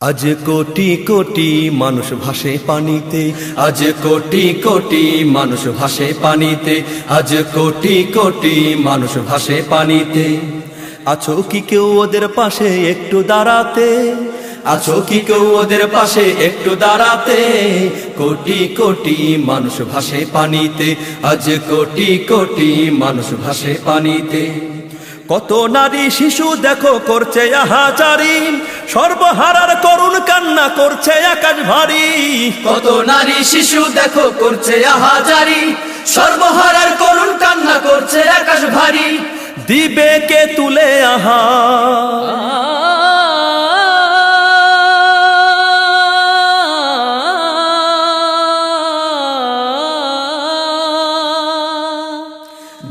আজ কোটি কোটি মানুষ ভাসে পানিতে, আজ কোটি কোটি মানুষ ভাসে পানিতে, আজ কোটি কোটি মানুষ ভাসে পানিতে। আছো কি কেউ ওদের পাশে একটু দাঁড়াতে? আছো কি কেউ ওদের পাশে একটু দাঁড়াতে? কোটি কোটি মানুষ ভাসে পানিতে, আজ কোটি কোটি মানুষ ভাসে পানিতে। কত নারী শিশু দেখো করছে আহাচারি সর্বহারার করুণ কান্না করছে আকাশ ভারী কত নারী শিশু দেখো করছে আহাচারি সর্বহারার করুণ কান্না করছে আকাশ ভারী দিবে কে তুলে আহা?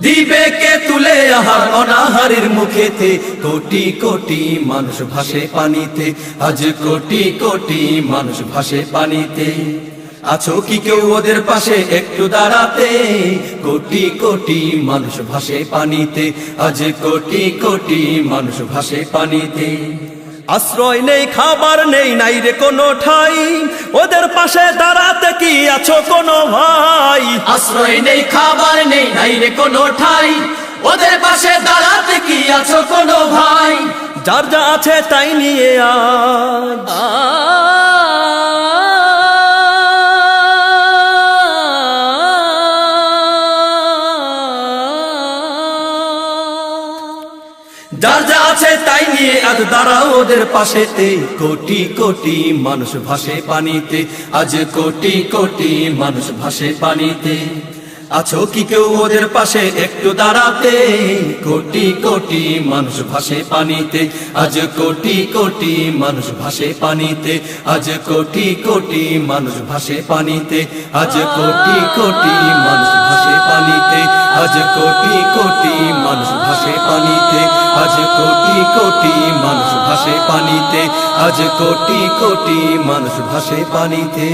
দিবে কে তুলে আহার অনাহারের মুখেতে? কোটি কোটি মানুষ ভাসে পানিতে। আজ কোটি কোটি মানুষ ভাসে পানিতে। আছো কি কেউ ওদের পাশে একটু দাঁড়াতে? কোটি কোটি মানুষ ভাসে পানিতে। আজ কোটি কোটি মানুষ ভাসে পানিতে। আশ্রয় নেই খাবার নেই নাই রে কোনো ঠাই। ওদের পাশে দাঁড়াতে কি আছো কোনো ভাই? আশ্রয় নেই খাবার নেই নাই রে কোনো ঠাই। ওদের পাশে দাঁড়াতে কি আছো কোনো ভাই? যার যা আছে তাই নিয়ে আজ যার যা আছে তাই নিয়ে আজ দাঁড়াও ওদের পাশেতে কোটি কোটি মানুষ ভাসে পানিতে। আজ কোটি কোটি মানুষ ভাসে পানিতে। আছো কি কেউ ওদের পাশে একটু দাঁড়াতে? কোটি কোটি মানুষ ভাসে পানিতে। আজ কোটি কোটি মানুষ ভাসে পানিতে। আজ কোটি কোটি মানুষ ভাসে পানিতে। আজ কোটি কোটি মানুষ ভাসে পানিতে। আজ কোটি কোটি মানুষ ভাসে পানিতে। আজ কোটি কোটি মানুষ ভাসে পানিতে আজ কোটি কোটি মানুষ ভাসে পানিতে।